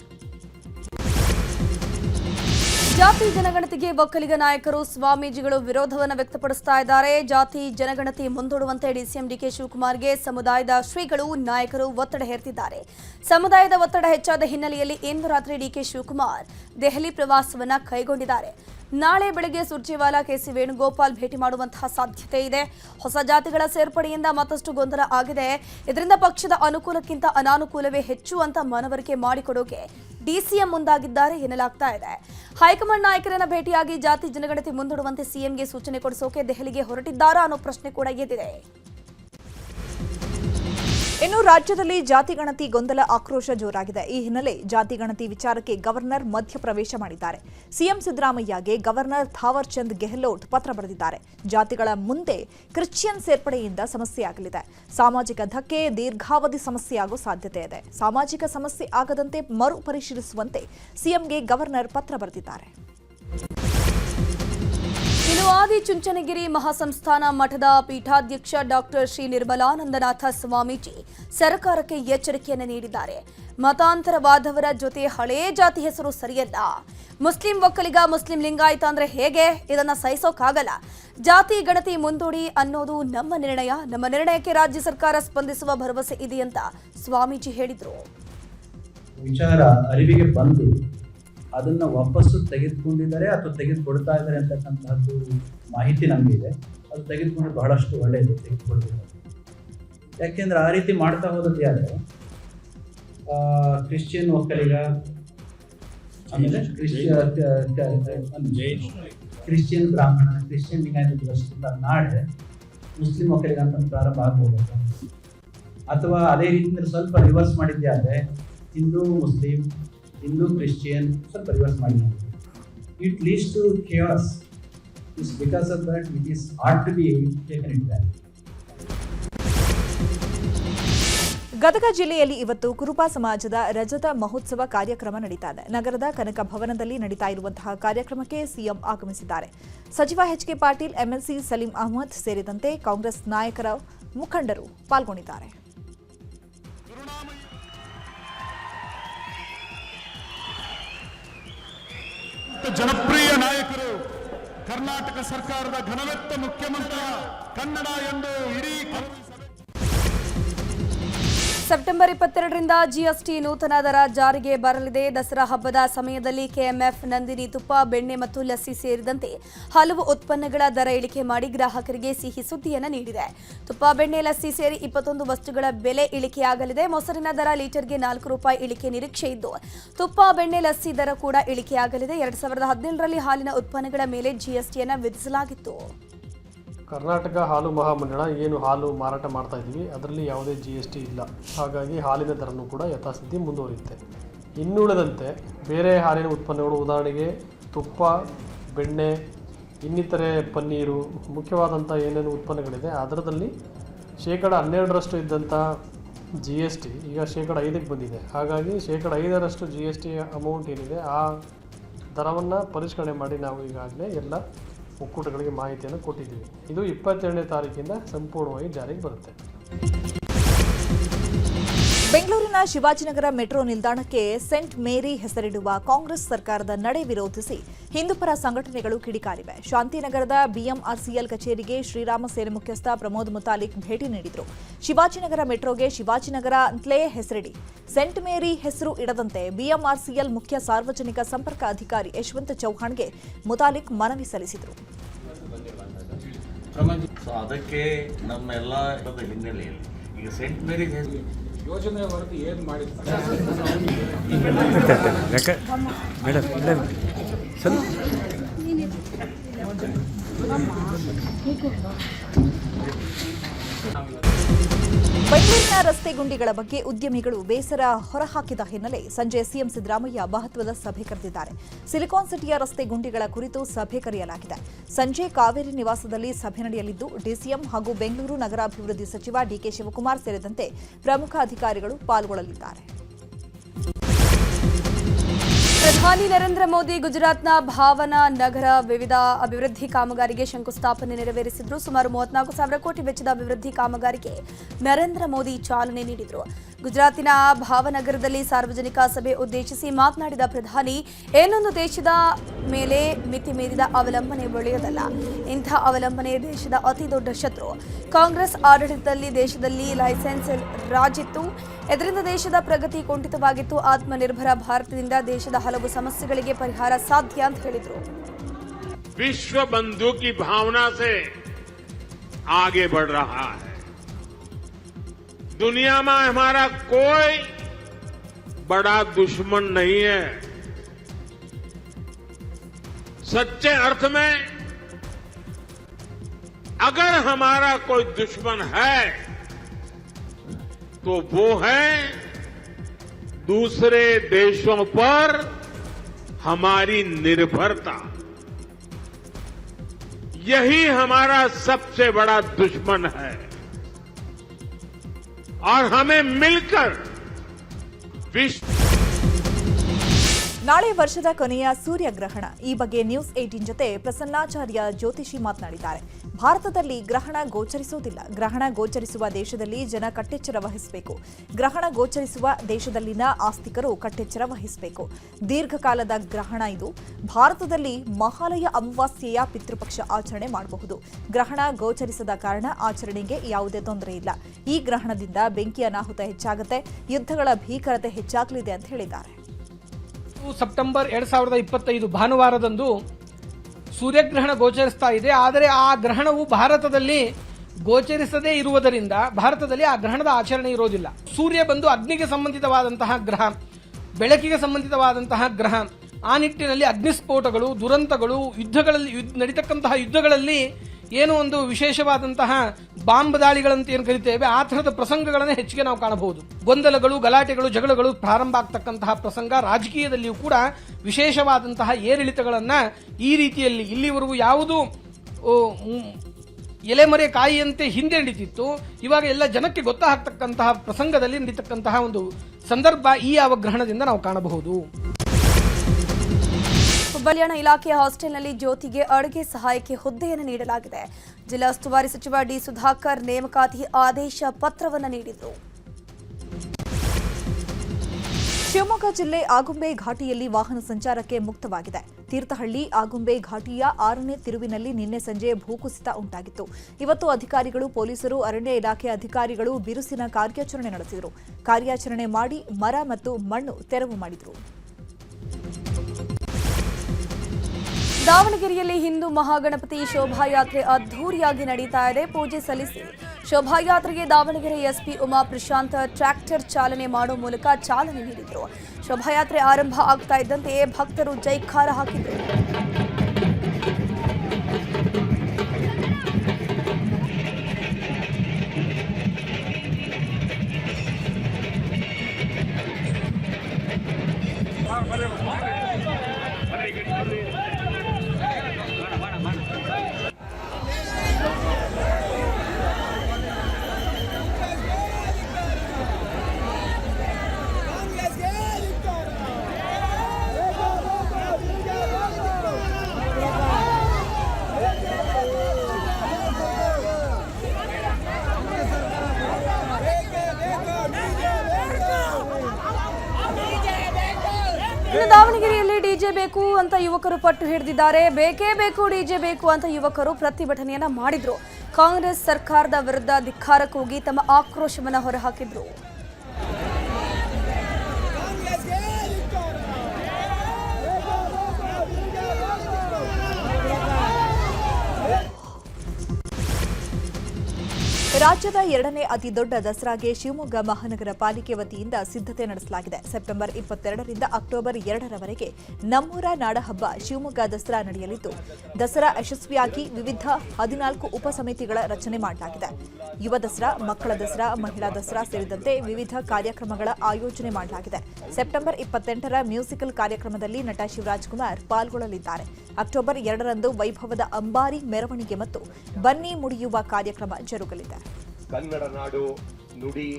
ಜಾತಿ ಜನಗಣತಿಗೆ ಒಕ್ಕಲಿಗ ನಾಯಕರು ಸ್ವಾಮೀಜಿಗಳು ವಿರೋಧವನ್ನು ವ್ಯಕ್ತಪಡಿಸ್ತಾ ಇದ್ದಾರೆ. ಜಾತಿ ಜನಗಣತಿ ಮುಂದೂಡುವಂತೆ ಡಿಸಿಎಂ ಡಿಕೆ ಶಿವಕುಮಾರ್ಗೆ ಸಮುದಾಯದ ಶ್ರೀಗಳು, ನಾಯಕರು ಒತ್ತಡ ಹೇರ್ತಿದ್ದಾರೆ. ಸಮುದಾಯದ ಒತ್ತಡ ಹೆಚ್ಚಾದ ಹಿನ್ನೆಲೆಯಲ್ಲಿ ಇಂದು ರಾತ್ರಿ ಡಿಕೆ ಶಿವಕುಮಾರ್ ದೆಹಲಿ ಪ್ರವಾಸವನ್ನ ಕೈಗೊಂಡಿದ್ದಾರೆ. ನಾಳೆ ಬೆಳಗ್ಗೆ ಸುರ್ಜೇವಾಲಾ ಕೆಸಿ ವೇಣುಗೋಪಾಲ್ ಭೇಟಿ ಮಾಡುವಂತಹ ಸಾಧ್ಯತೆ ಇದೆ. ಹೊಸ ಜಾತಿಗಳ ಸೇರ್ಪಡೆಯಿಂದ ಮತ್ತಷ್ಟು ಗೊಂದಲ ಆಗಿದೆ. ಇದರಿಂದ ಪಕ್ಷದ ಅನುಕೂಲಕ್ಕಿಂತ ಅನಾನುಕೂಲವೇ ಹೆಚ್ಚು ಅಂತ ಮನವರಿಕೆ ಮಾಡಿಕೊಡೋಕೆ ಡಿಸಿಎಂ ಮುಂದಾಗಿದ್ದಾರೆ ಎನ್ನಲಾಗ್ತಾ ಇದೆ. ಹೈಕಮಾಂಡ್ ನಾಯಕರನ್ನ ಭೇಟಿಯಾಗಿ ಜಾತಿ ಜನಗಣತಿ ಮುಂದೂಡುವಂತೆ ಸಿಎಂಗೆ ಸೂಚನೆ ಕೊಡಿಸೋಕೆ ದೆಹಲಿಗೆ ಹೊರಟಿದ್ದಾರಾ ಅನ್ನೋ ಪ್ರಶ್ನೆ ಕೂಡ ಎದ್ದಿದೆ. ಇನ್ನು ರಾಜ್ಯದಲ್ಲಿ ಜಾತಿ ಗಣತಿ ಗೊಂದಲ ಆಕ್ರೋಶ ಜೋರಾಗಿದೆ. ಈ ಹಿನ್ನೆಲೆ ಜಾತಿ ಗಣತಿ ವಿಚಾರಕ್ಕೆ ಗವರ್ನರ್ ಮಧ್ಯಪ್ರವೇಶ ಮಾಡಿದ್ದಾರೆ. ಸಿಎಂ ಸಿದ್ದರಾಮಯ್ಯಗೆ ಗವರ್ನರ್ ಥಾವರ್ ಚಂದ್ ಗೆಹ್ಲೋಟ್ ಪತ್ರ ಬರೆದಿದ್ದಾರೆ. ಜಾತಿಗಳ ಮುಂದೆ ಕ್ರಿಶ್ಚಿಯನ್ ಸೇರ್ಪಡೆಯಿಂದ ಸಮಸ್ಯೆಯಾಗಲಿದೆ ಸಾಮಾಜಿಕ ಧಕ್ಕೆ, ದೀರ್ಘಾವಧಿ ಸಮಸ್ಯೆಯಾಗುವ ಸಾಧ್ಯತೆ ಇದೆ. ಸಾಮಾಜಿಕ ಸಮಸ್ಯೆ ಆಗದಂತೆ ಮರು ಪರಿಶೀಲಿಸುವಂತೆ ಸಿಎಂಗೆ ಗವರ್ನರ್ ಪತ್ರ ಬರೆದಿದ್ದಾರೆ. ಆದಿ ಚುಂಚನಗಿರಿ ಮಹಾಸಂಸ್ಥಾನ ಮಠದ ಪೀಠಾಧ್ಯಕ್ಷ ಡಾಕ್ಟರ್ ಶ್ರೀ ನಿರ್ಮಲಾನಂದನಾಥ ಸ್ವಾಮೀಜಿ ಸರ್ಕಾರಕ್ಕೆ ಎಚ್ಚರಿಕೆಯನ್ನು ನೀಡಿದ್ದಾರೆ. ಮತಾಂತರವಾದವರ ಜೊತೆ ಹಳೇ ಜಾತಿ ಹೆಸರು ಸರಿಯಲ್ಲ. ಮುಸ್ಲಿಂ ಒಕ್ಕಲಿಗ, ಮುಸ್ಲಿಂ ಲಿಂಗಾಯತ ಅಂದ್ರೆ ಹೇಗೆ? ಇದನ್ನ ಸಹಿಸೋಕ್ಕಾಗಲ್ಲ ಜಾತಿ, ಗಣತಿ ಮುಂದೂಡಿ ಅನ್ನೋದು ನಮ್ಮ ನಿರ್ಣಯ. ನಮ್ಮ ನಿರ್ಣಯಕ್ಕೆ ರಾಜ್ಯ ಸರ್ಕಾರ ಸ್ಪಂದಿಸುವ ಭರವಸೆ ಇದೆ ಅಂತ ಸ್ವಾಮೀಜಿ ಹೇಳಿದ್ರು. ವಿಚಾರ ಅರಿವಿಗೆ ಬಂದು ಅದನ್ನ ವಾಪಸ್ಸು ತೆಗೆದುಕೊಂಡಿದ್ದಾರೆ ಅಥವಾ ತೆಗೆದುಕೊಡ್ತಾ ಇದ್ದಾರೆ ಅಂತಕ್ಕಂತಹದ್ದು ಮಾಹಿತಿ ನಮಗಿದೆ ಅದು ತೆಗೆದುಕೊಂಡು ಬಹಳಷ್ಟು ಒಳ್ಳೆಯದು ತೆಗೆದುಕೊಳ್ತಿದ್ದಾರೆ ಯಾಕೆಂದ್ರೆ ಆ ರೀತಿ ಮಾಡ್ತಾ ಹೋದದ್ದು ಯಾರು ಕ್ರಿಶ್ಚಿಯನ್ ಒಕ್ಕಲಿಗ ಆಮೇಲೆ Christian Christian Brahmin Christian Lingayat ನಾಳೆ ಮುಸ್ಲಿಂ ಒಕ್ಕಲಿಗ ಅಂತ ಪ್ರಾರಂಭ ಆಗ್ಬೋದು ಅಥವಾ ಅದೇ ರೀತಿಯಲ್ಲಿ ಸ್ವಲ್ಪ ರಿವರ್ಸ್ ಮಾಡಿದ್ದೆ ಆದರೆ ಹಿಂದೂ ಮುಸ್ಲಿಂ ಹಿಂದೂ ಕ್ರಿಶ್ಚಿಯನ್ ಸ್ವಲ್ಪ ರಿವರ್ಸ್ ಮಾಡಿ it leads to chaos it's because of that it is hard to be taken it back Gadag ಜಿಲ್ಲೆಯಲ್ಲಿ ಇವತ್ತು ಕುರುಬ ಸಮಾಜದ ರಜತ ಮಹೋತ್ಸವ ಕಾರ್ಯಕ್ರಮ ನಡೀತಾ ಇದೆ ನಗರದ ಕನಕ ಭವನದಲ್ಲಿ ನಡೀತಾ ಇರುವಂತಹ ಕಾರ್ಯಕ್ರಮಕ್ಕೆ ಸಿಎಂ ಆಗಮಿಸಿದ್ದಾರೆ. ಸಚಿವ ಎಚ್ಕೆ ಪಾಟೀಲ್, ಎಂಎಲ್ಸಿ ಸಲೀಂ ಅಹಮದ್ ಸೇರಿದಂತೆ ಕಾಂಗ್ರೆಸ್ ನಾಯಕರ ಮುಖಂಡರು ಪಾಲ್ಗೊಂಡಿದ್ದಾರೆ. ಜನಪ್ರಿಯ ನಾಯಕರು ಕರ್ನಾಟಕ ಸರ್ಕಾರದ ಘನವೆತ್ತ ಮುಖ್ಯಮಂತ್ರಿ ಕನ್ನಡ ಎಂದು ಇಡೀ ಸೆಪ್ಟೆಂಬರ್ ಇಪ್ಪತ್ತೆರಡರಿಂದ ಜಿಎಸ್ಟಿ ನೂತನ ದರ ಜಾರಿಗೆ ಬರಲಿದೆ. ದಸರಾ ಹಬ್ಬದ ಸಮಯದಲ್ಲಿ ಕೆಎಂಎಫ್, ನಂದಿನಿ ತುಪ್ಪ, ಬೆಣ್ಣೆ ಮತ್ತು ಲಸ್ಸಿ ಸೇರಿದಂತೆ ಹಲವು ಉತ್ಪನ್ನಗಳ ದರ ಇಳಿಕೆ ಮಾಡಿ ಗ್ರಾಹಕರಿಗೆ ಸಿಹಿ ಸುದ್ದಿಯನ್ನು ನೀಡಿದೆ. ತುಪ್ಪ, ಬೆಣ್ಣೆ, ಲಸ್ಸಿ ಸೇರಿ ಇಪ್ಪತ್ತೊಂದು ವಸ್ತುಗಳ ಬೆಲೆ ಇಳಿಕೆಯಾಗಲಿದೆ. ಮೊಸರಿನ ದರ ಲೀಟರ್ಗೆ ನಾಲ್ಕು ರೂಪಾಯಿ ಇಳಿಕೆ ನಿರೀಕ್ಷೆ ಇದ್ದು, ತುಪ್ಪ, ಬೆಣ್ಣೆ, ಲಸ್ಸಿ ದರ ಕೂಡ ಇಳಿಕೆಯಾಗಲಿದೆ. ಎರಡ್ ಸಾವಿರದ ಹದಿನೇಳರಲ್ಲಿ ಹಾಲಿನ ಉತ್ಪನ್ನಗಳ ಮೇಲೆ ಜಿಎಸ್ಟಿಯನ್ನು ವಿಧಿಸಲಾಗಿತ್ತು. ಕರ್ನಾಟಕ ಹಾಲು ಮಹಾಮಂಡಳ ಏನು ಹಾಲು ಮಾರಾಟ ಮಾಡ್ತಾ ಇದ್ದೀವಿ ಅದರಲ್ಲಿ ಯಾವುದೇ ಜಿ ಎಸ್ ಟಿ ಇಲ್ಲ. ಹಾಗಾಗಿ ಹಾಲಿನ ದರನೂ ಕೂಡ ಯಥಾಸ್ಥಿತಿ ಮುಂದುವರಿಯುತ್ತೆ. ಇನ್ನುಳಿದಂತೆ ಬೇರೆ ಹಾಲಿನ ಉತ್ಪನ್ನಗಳು, ಉದಾಹರಣೆಗೆ ತುಪ್ಪ, ಬೆಣ್ಣೆ, ಇನ್ನಿತರೆ ಪನ್ನೀರು, ಮುಖ್ಯವಾದಂಥ ಏನೇನು ಉತ್ಪನ್ನಗಳಿದೆ, ಅದರದಲ್ಲಿ ಶೇಕಡ ಹನ್ನೆರಡರಷ್ಟು ಇದ್ದಂಥ ಜಿ ಎಸ್ ಟಿ ಈಗ ಶೇಕಡ ಐದಕ್ಕೆ ಬಂದಿದೆ. ಹಾಗಾಗಿ ಶೇಕಡ ಐದರಷ್ಟು ಜಿ ಎಸ್ ಟಿ ಅಮೌಂಟ್ ಏನಿದೆ, ಆ ದರವನ್ನು ಪರಿಷ್ಕರಣೆ ಮಾಡಿ ನಾವು ಈಗಾಗಲೇ ಎಲ್ಲ ಒಕ್ಕೂಟಗಳಿಗೆ ಮಾಹಿತಿಯನ್ನು ಕೊಟ್ಟಿದ್ದೀವಿ. ಇದು ಇಪ್ಪತ್ತೆರಡನೇ ತಾರೀಕಿಂದ ಸಂಪೂರ್ಣವಾಗಿ ಜಾರಿಗೆ ಬರುತ್ತೆ. ಬೆಂಗಳೂರಿನ ಶಿವಾಜಿನಗರ ಮೆಟ್ರೋ ನಿಲ್ದಾಣಕ್ಕೆ ಸೆಂಟ್ ಮೇರಿ ಹೆಸರಿಡುವ ಕಾಂಗ್ರೆಸ್ ಸರ್ಕಾರದ ನಡೆ ವಿರೋಧಿಸಿ ಹಿಂದೂಪರ ಸಂಘಟನೆಗಳು ಕಿಡಿಕಾರಿವೆ. ಶಾಂತಿನಗರದ ಬಿಎಂಆರ್ಸಿಎಲ್ ಕಚೇರಿಗೆ ಶ್ರೀರಾಮ ಸೇನೆ ಮುಖ್ಯಸ್ಥ ಪ್ರಮೋದ್ ಮುತಾಲಿಕ್ ಭೇಟಿ ನೀಡಿದರು. ಶಿವಾಜಿನಗರ ಮೆಟ್ರೋಗೆ ಶಿವಾಜಿನಗರ ಅಂತಲೇ ಹೆಸರಿಡಿ. ಸೆಂಟ್ ಮೇರಿ ಹೆಸರು ಇಡದಂತೆ ಬಿಎಂಆರ್ಸಿಎಲ್ ಮುಖ್ಯ ಸಾರ್ವಜನಿಕ ಸಂಪರ್ಕ ಅಧಿಕಾರಿ ಯಶವಂತ್ ಚೌಹಾಣ್ಗೆ ಮುತಾಲಿಕ್ ಮನವಿ ಸಲ್ಲಿಸಿದರು. ಅದಕ್ಕೆ ನಮ್ಮೆಲ್ಲ ಹಿನ್ನೆಲೆಯಲ್ಲಿ ಈಗ ಸೆಂಟ್ ಮೇರಿಸ್ ಯೋಜನೆ ವರದಿ ಏನು ಮಾಡಿದ್ದಾರೆ ಬೆಂಗಳೂರಿನ ರಸ್ತೆ ಗುಂಡಿಗಳ ಬಗ್ಗೆ ಉದ್ಯಮಿಗಳು ಬೇಸರ ಹೊರಹಾಕಿದ ಹಿನ್ನೆಲೆ ಸಂಜೆ ಸಿಎಂ ಸಿದ್ದರಾಮಯ್ಯ ಮಹತ್ವದ ಸಭೆ ಕರೆದಿದ್ದಾರೆ. ಸಿಲಿಕಾನ್ ಸಿಟಿಯ ರಸ್ತೆ ಗುಂಡಿಗಳ ಕುರಿತು ಸಭೆ ಕರೆಯಲಾಗಿದೆ. ಸಂಜೆ ಕಾವೇರಿ ನಿವಾಸದಲ್ಲಿ ಸಭೆ ನಡೆಯಲಿದ್ದು, ಡಿಸಿಎಂ ಹಾಗೂ ಬೆಂಗಳೂರು ನಗರಾಭಿವೃದ್ಧಿ ಸಚಿವ ಡಿಕೆ ಶಿವಕುಮಾರ್ ಸೇರಿದಂತೆ ಪ್ರಮುಖ ಅಧಿಕಾರಿಗಳು ಪಾಲ್ಗೊಳ್ಳಲಿದ್ದಾರೆ. ಪ್ರಧಾನಿ ನರೇಂದ್ರ ಮೋದಿ ಗುಜರಾತ್ನ ಭಾವನಾ ನಗರ ವಿವಿಧ ಅಭಿವೃದ್ಧಿ ಕಾಮಗಾರಿಗೆ ಶಂಕುಸ್ಥಾಪನೆ ನೆರವೇರಿಸಿದ್ರು. ಸುಮಾರು ಮೂವತ್ನಾಲ್ಕು ಸಾವಿರ ಕೋಟಿ ವೆಚ್ಚದ ಅಭಿವೃದ್ಧಿ ಕಾಮಗಾರಿಗೆ ನರೇಂದ್ರ ಮೋದಿ ಚಾಲನೆ ನೀಡಿದರು. ಗುಜರಾತಿನ ಭಾವನಗರದಲ್ಲಿ ಸಾರ್ವಜನಿಕ ಸಭೆ ಉದ್ದೇಶಿಸಿ ಮಾತನಾಡಿದ ಪ್ರಧಾನಿ ಏನೊಂದು ದೇಶದ ಮೇಲೆ ಮಿತಿ ಮೀರಿದ ಅವಲಂಬನೆ ಒಳ್ಳೆಯದಲ್ಲ ಇಂಥ ಅವಲಂಬನೆ ದೇಶದ ಅತಿ ದೊಡ್ಡ ಶತ್ರು ಕಾಂಗ್ರೆಸ್ ಆಡಳಿತದಲ್ಲಿ ದೇಶದಲ್ಲಿ ಲೈಸೆನ್ಸ್ ರಾಜಿತ್ತು ಇದರಿಂದ ದೇಶದ ಪ್ರಗತಿ ಕುಂಠಿತವಾಗಿತ್ತು ಆತ್ಮನಿರ್ಭರ ಭಾರತದಿಂದ ದೇಶದ ಹಲವು ಸಮಸ್ಯೆಗಳಿಗೆ ಪರಿಹಾರ ಸಾಧ್ಯ ಅಂತ ಹೇಳಿದರು विश्व बंधु की भावना से आगे बढ़ रहा है दुनिया में हमारा कोई बड़ा दुश्मन नहीं है। सच्चे अर्थ में, अगर हमारा कोई दुश्मन है तो वो है दूसरे देशों पर हमारी निर्भरता। यही हमारा सबसे बड़ा दुश्मन है। और हमें मिलकर विश्व ನಾಳೆ ವರ್ಷದ ಕೊನೆಯ ಸೂರ್ಯಗ್ರಹಣ. ಈ ಬಗ್ಗೆ ನ್ಯೂಸ್ ಏಟೀನ್ ಜೊತೆ ಪ್ರಸನ್ನಾಚಾರ್ಯ ಜ್ಯೋತಿಷಿ ಮಾತನಾಡಿದ್ದಾರೆ. ಭಾರತದಲ್ಲಿ ಗ್ರಹಣ ಗೋಚರಿಸುವುದಿಲ್ಲ. ಗ್ರಹಣ ಗೋಚರಿಸುವ ದೇಶದಲ್ಲಿ ಜನ ಕಟ್ಟೆಚ್ಚರ ವಹಿಸಬೇಕು. ಗ್ರಹಣ ಗೋಚರಿಸುವ ದೇಶದಲ್ಲಿನ ಆಸ್ತಿಕರು ಕಟ್ಟೆಚ್ಚರ ವಹಿಸಬೇಕು. ದೀರ್ಘಕಾಲದ ಗ್ರಹಣ ಇದು. ಭಾರತದಲ್ಲಿ ಮಹಾಲಯ ಅಮಾವಾಸ್ಯೆಯ ಪಿತೃಪಕ್ಷ ಆಚರಣೆ ಮಾಡಬಹುದು. ಗ್ರಹಣ ಗೋಚರಿಸದ ಕಾರಣ ಆಚರಣೆಗೆ ಯಾವುದೇ ತೊಂದರೆ ಇಲ್ಲ. ಈ ಗ್ರಹಣದಿಂದ ಬೆಂಕಿ ಅನಾಹುತ ಹೆಚ್ಚಾಗುತ್ತೆ. ಯುದ್ಧಗಳ ಭೀಕರತೆ ಹೆಚ್ಚಾಗಲಿದೆ ಅಂತ ಹೇಳಿದ್ದಾರೆ. ಸೆಪ್ಟೆಂಬರ್ ಎರಡು ಸಾವಿರದ ಇಪ್ಪತ್ತೈದು ಭಾನುವಾರದಂದು ಸೂರ್ಯಗ್ರಹಣ ಗೋಚರಿಸ್ತಾ ಇದೆ. ಆದರೆ ಆ ಗ್ರಹಣವು ಭಾರತದಲ್ಲಿ ಗೋಚರಿಸದೇ ಇರುವುದರಿಂದ ಭಾರತದಲ್ಲಿ ಆ ಗ್ರಹಣದ ಆಚರಣೆ ಇರೋದಿಲ್ಲ. ಸೂರ್ಯ ಬಂದು ಅಗ್ನಿಗೆ ಸಂಬಂಧಿತವಾದಂತಹ ಗ್ರಹ, ಬೆಳಕಿಗೆ ಸಂಬಂಧಿತವಾದಂತಹ ಗ್ರಹ, ಆ ನಿಟ್ಟಿನಲ್ಲಿ ಅಗ್ನಿಸ್ಫೋಟಗಳು, ದುರಂತಗಳು, ಯುದ್ಧಗಳಲ್ಲಿ ಯುದ್ಧ ನಡೀತಕ್ಕಂತಹ ಯುದ್ಧಗಳಲ್ಲಿ ಏನು ಒಂದು ವಿಶೇಷವಾದಂತಹ ಬಾಂಬ್ ದಾಳಿಗಳಂತ ಏನು ಕರಿತೇವೆ, ಆ ಥರದ ಪ್ರಸಂಗಗಳನ್ನೇ ಹೆಚ್ಚಿಗೆ ನಾವು ಕಾಣಬಹುದು. ಗೊಂದಲಗಳು, ಗಲಾಟೆಗಳು, ಜಗಳಗಳು ಪ್ರಾರಂಭ ಆಗ್ತಕ್ಕಂತಹ ಪ್ರಸಂಗ ರಾಜಕೀಯದಲ್ಲಿಯೂ ಕೂಡ ವಿಶೇಷವಾದಂತಹ ಏರಿಳಿತಗಳನ್ನು ಈ ರೀತಿಯಲ್ಲಿ ಇಲ್ಲಿವರೆಗೂ ಯಾವುದು ಎಲೆಮರೆ ಕಾಯಿಯಂತೆ ಹಿಂದೆ ನಡೀತಿತ್ತು. ಇವಾಗ ಎಲ್ಲ ಜನಕ್ಕೆ ಗೊತ್ತಾಗ್ತಕ್ಕಂತಹ ಪ್ರಸಂಗದಲ್ಲಿ ನಡೀತಕ್ಕಂತಹ ಒಂದು ಸಂದರ್ಭ ಈ ಅವಗ್ರಹಣದಿಂದ ನಾವು ಕಾಣಬಹುದು. ಹುಬ್ಬಳ್ಳಿಯಣ ಇಲಾಖೆಯ ಹಾಸ್ಟೆಲ್ನಲ್ಲಿ ಜ್ಯೋತಿಗೆ ಅಡುಗೆ ಸಹಾಯಕ್ಕೆ ಹುದ್ದೆಯನ್ನು ನೀಡಲಾಗಿದೆ. ಜಿಲ್ಲಾ ಉಸ್ತುವಾರಿ ಸಚಿವ ಡಿ ಸುಧಾಕರ್ ನೇಮಕಾತಿ ಆದೇಶ ಪತ್ರವನ್ನು ನೀಡಿದರು ಶಿವಮೊಗ್ಗ ಜಿಲ್ಲೆ ಆಗುಂಬೆ ಘಾಟಿಯಲ್ಲಿ ವಾಹನ ಸಂಚಾರಕ್ಕೆ ಮುಕ್ತವಾಗಿದೆ. ತೀರ್ಥಹಳ್ಳಿ, ಆಗುಂಬೆ ಘಾಟಿಯ ಆರನೇ ತಿರುವಿನಲ್ಲಿ ನಿನ್ನೆ ಸಂಜೆ ಭೂಕುಸಿತ ಉಂಟಾಗಿತ್ತು. ಇವತ್ತು ಅಧಿಕಾರಿಗಳು, ಪೊಲೀಸರು, ಅರಣ್ಯ ಇಲಾಖೆ ಅಧಿಕಾರಿಗಳು ಬಿರುಸಿನ ಕಾರ್ಯಾಚರಣೆ ನಡೆಸಿದರು. ಕಾರ್ಯಾಚರಣೆ ಮಾಡಿ ಮರ ಮತ್ತು ಮಣ್ಣು ತೆರವು ಮಾಡಿದರು. ದಾವಣಗೆರೆಯಲ್ಲಿ ಹಿಂದೂ ಮಹಾಗಣಪತಿ ಶೋಭಾಯಾತ್ರೆ ಅದ್ಧೂರಿಯಾಗಿ ನಡೀತಾ ಇದೆ. ಪೂಜೆ ಸಲ್ಲಿಸಿ ಶೋಭಾಯಾತ್ರೆಗೆ ದಾವಣಗೆರೆ ಎಸ್ಪಿ ಉಮಾ ಪ್ರಶಾಂತ್ ಟ್ರ್ಯಾಕ್ಟರ್ ಚಾಲನೆ ಮಾಡುವ ಮೂಲಕ ಚಾಲನೆ ನೀಡಿದರು. ಶೋಭಾಯಾತ್ರೆ ಆರಂಭ ಆಗ್ತಾ ಇದ್ದಂತೆಯೇ ಭಕ್ತರು ಜೈಕಾರ ಹಾಕಿದರು. ಇನ್ನು ದಾವಣಗೆರೆಯಲ್ಲಿ ಡಿಜೆ ಬೇಕು ಅಂತ ಯುವಕರು ಪಟ್ಟು ಹಿಡಿದಿದ್ದಾರೆ. ಬೇಕೇ ಬೇಕು ಡಿಜೆ ಬೇಕು ಅಂತ ಯುವಕರು ಪ್ರತಿಭಟನೆಯನ್ನ ಮಾಡಿದ್ರು. ಕಾಂಗ್ರೆಸ್ ಸರ್ಕಾರದ ವಿರುದ್ಧ ಧಿಕ್ಕಾರಕ್ಕೆ ಹೋಗಿ ತಮ್ಮ ಆಕ್ರೋಶವನ್ನು ಹೊರಹಾಕಿದ್ರು. ರಾಜ್ಯದ ಎರಡನೇ ಅತಿ ದೊಡ್ಡ ದಸರಾಗೆ ಶಿವಮೊಗ್ಗ ಮಹಾನಗರ ಪಾಲಿಕೆ ವತಿಯಿಂದ ಸಿದ್ಧತೆ ನಡೆಸಲಾಗಿದೆ. ಸೆಪ್ಟೆಂಬರ್ ಇಪ್ಪತ್ತೆರಡರಿಂದ ಅಕ್ಟೋಬರ್ ಎರಡರವರೆಗೆ ನಮ್ಮೂರ ನಾಡಹಬ್ಬ ಶಿವಮೊಗ್ಗ ದಸರಾ ನಡೆಯಲಿದ್ದು, ದಸರಾ ಯಶಸ್ವಿಯಾಗಿ ವಿವಿಧ ಹದಿನಾಲ್ಕು ಉಪಸಮಿತಿಗಳ ರಚನೆ ಮಾಡಲಾಗಿದೆ. ಯುವ ದಸರಾ, ಮಕ್ಕಳ ದಸರಾ, ಮಹಿಳಾ ದಸರಾ ಸೇರಿದಂತೆ ವಿವಿಧ ಕಾರ್ಯಕ್ರಮಗಳ ಆಯೋಜನೆ ಮಾಡಲಾಗಿದೆ. ಸೆಪ್ಟೆಂಬರ್ ಇಪ್ಪತ್ತೆಂಟರ ಮ್ಯೂಸಿಕಲ್ ಕಾರ್ಯಕ್ರಮದಲ್ಲಿ ನಟ ಶಿವರಾಜ್ ಕುಮಾರ್ ಪಾಲ್ಗೊಳ್ಳಲಿದ್ದಾರೆ. ಅಕ್ಟೋಬರ್ ಎರಡರಂದು ವೈಭವದ ಅಂಬಾರಿ ಮೆರವಣಿಗೆ ಮತ್ತು ಬನ್ನಿ ಮುಡಿಯುವ ಕಾರ್ಯಕ್ರಮ ಜರುಗಲಿದೆ. ಕನ್ನಡ ನಾಡು ನುಡಿ.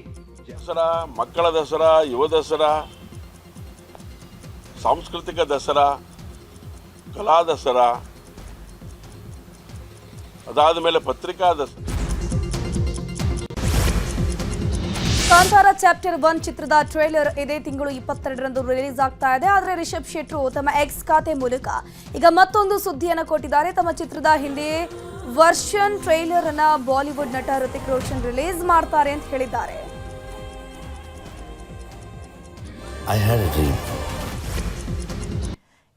ದಸರಾ ಮಕ್ಕಳ ದಸರಾ ಯುವ ದಸರಾ ಸಾಂಸ್ಕೃತಿಕ ದಸರಾ ಕಲಾ ದಸರಾ ಅದಾದ ಮೇಲೆ ಪತ್ರಿಕಾ ದಸರಾ. ಕಾಂತಾರ ಚಾಪ್ಟರ್ ಒನ್ ಚಿತ್ರದ ಟ್ರೇಲರ್ ಇದೇ ತಿಂಗಳು ಇಪ್ಪತ್ತೆರಡರಂದು ರಿಲೀಸ್ ಆಗ್ತಾ ಇದೆ. ಆದರೆ ರಿಷಬ್ ಶೆಟ್ರು ತಮ್ಮ ಎಕ್ಸ್ ಖಾತೆ ಮೂಲಕ ಈಗ ಮತ್ತೊಂದು ಸುದ್ದಿಯನ್ನು ಕೊಟ್ಟಿದ್ದಾರೆ. ತಮ್ಮ ಚಿತ್ರದ ಹಿಂದೆ ವರ್ಷನ್ ಟ್ರೈಲರ್ ಅನ್ನ ಬಾಲಿವುಡ್ ನಟ ಋತಿಕ್ ರೋಷನ್ ರಿಲೀಸ್ ಮಾಡ್ತಾರೆ ಅಂತ ಹೇಳಿದ್ದಾರೆ.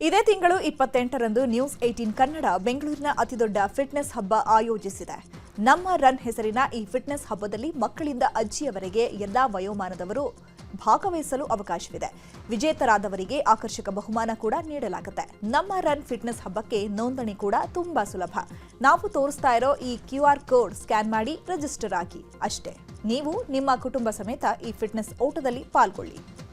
ಇದೇ ತಿಂಗಳು ಇಪ್ಪತ್ತೆಂಟರಂದು ನ್ಯೂಸ್ ಏಟೀನ್ ಕನ್ನಡ ಬೆಂಗಳೂರಿನ ಅತಿದೊಡ್ಡ ಫಿಟ್ನೆಸ್ ಹಬ್ಬ ಆಯೋಜಿಸಿದೆ. ನಮ್ಮ ರನ್ ಹೆಸರಿನ ಈ ಫಿಟ್ನೆಸ್ ಹಬ್ಬದಲ್ಲಿ ಮಕ್ಕಳಿಂದ ಅಜ್ಜಿಯವರೆಗೆ ಎಲ್ಲಾ ವಯೋಮಾನದವರು ಭಾಗವಹಿಸಲು ಅವಕಾಶವಿದೆ. ವಿಜೇತರಾದವರಿಗೆ ಆಕರ್ಷಕ ಬಹುಮಾನ ಕೂಡ ನೀಡಲಾಗುತ್ತೆ. ನಮ್ಮ ರನ್ ಫಿಟ್ನೆಸ್ ಹಬ್ಬಕ್ಕೆ ನೋಂದಣಿ ಕೂಡ ತುಂಬಾ ಸುಲಭ. ನಾವು ತೋರಿಸ್ತಾ ಇರೋ ಈ ಕ್ಯೂ ಕೋಡ್ ಸ್ಕ್ಯಾನ್ ಮಾಡಿ ರಿಜಿಸ್ಟರ್ ಆಗಿ. ಅಷ್ಟೇ. ನೀವು ನಿಮ್ಮ ಕುಟುಂಬ ಸಮೇತ ಈ ಫಿಟ್ನೆಸ್ ಓಟದಲ್ಲಿ ಪಾಲ್ಗೊಳ್ಳಿ.